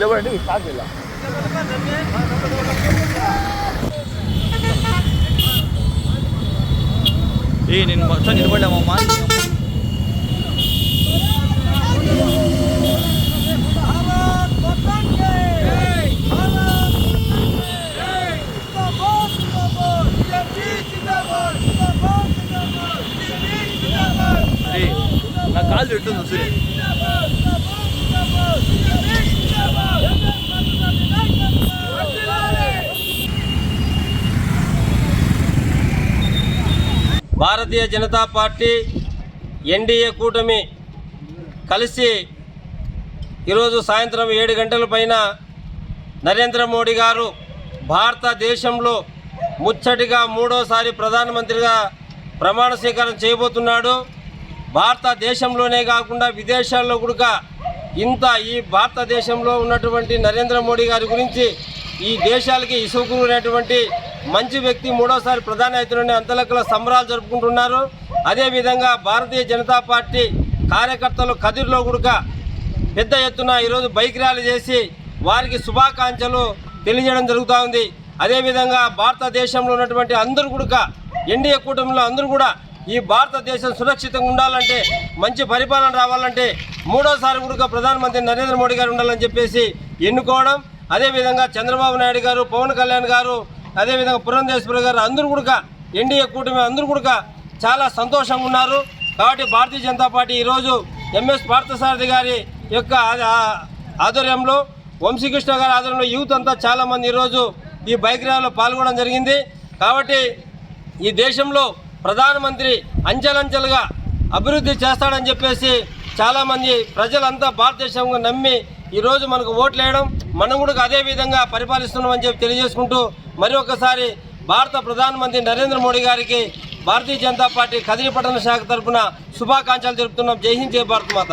లేవండి స్టార్ట్ చేయాలి ఏ నేను మొత్తం నిలబడ్డామమ్మా కాలు పెట్టుంది సూర్య భారతీయ జనతా పార్టీ ఎన్డీఏ కూటమి కలిసి ఈరోజు సాయంత్రం ఏడు గంటల పైన నరేంద్ర మోడీ గారు భారతదేశంలో ముచ్చటిగా మూడోసారి ప్రధానమంత్రిగా ప్రమాణ స్వీకారం చేయబోతున్నాడు. భారతదేశంలోనే కాకుండా విదేశాల్లో కూడా ఇంత ఈ భారతదేశంలో ఉన్నటువంటి నరేంద్ర మోడీ గారి గురించి ఈ దేశాలకి ఇసుకునేటువంటి మంచి వ్యక్తి మూడోసారి ప్రధాని అవుతున్న అంతలెక్కల సంబరాలు జరుపుకుంటున్నారు. అదేవిధంగా భారతీయ జనతా పార్టీ కార్యకర్తలు కదిర్లో కూడా పెద్ద ఎత్తున ఈరోజు బైక్ ర్యాలీ చేసి వారికి శుభాకాంక్షలు తెలియజేయడం జరుగుతూ ఉంది. అదేవిధంగా భారతదేశంలో ఉన్నటువంటి అందరూ కూడా ఎన్డీఏ కూటమిలో అందరూ కూడా ఈ భారతదేశం సురక్షితంగా ఉండాలంటే మంచి పరిపాలన రావాలంటే మూడోసారి కూడా ప్రధానమంత్రి నరేంద్ర మోడీ గారు ఉండాలని చెప్పేసి ఎన్నుకోవడం అదేవిధంగా చంద్రబాబు నాయుడు గారు పవన్ కళ్యాణ్ గారు అదేవిధంగా పురంధేశ్వరి గారు అందరూ కూడా ఎన్డీఏ కూటమి అందరూ కూడా చాలా సంతోషంగా ఉన్నారు. కాబట్టి భారతీయ జనతా పార్టీ ఈరోజు ఎంఎస్ పార్థసారథి గారి యొక్క ఆధ్వర్యంలో వంశీకృష్ణ గారి ఆధ్వర్యంలో యూత్ అంతా చాలామంది ఈరోజు ఈ బైక్ ర్యాలీలో పాల్గొనడం జరిగింది. కాబట్టి ఈ దేశంలో ప్రధానమంత్రి అంచెలంచెలుగా అభివృద్ధి చేస్తాడని చెప్పేసి చాలామంది ప్రజలంతా భారతదేశంగా నమ్మి ఈరోజు మనకు ఓట్లు వేయడం మనం కూడా అదే విధంగా పరిపాలిస్తున్నామని చెప్పి తెలియజేసుకుంటూ మరి ఒకసారి భారత ప్రధానమంత్రి నరేంద్ర మోడీ గారికి భారతీయ జనతా పార్టీ కదిరిపట్టణ శాఖ తరఫున శుభాకాంక్షలు తెలుపుతున్నాం. జై హింద్ జై భారత్ మాత.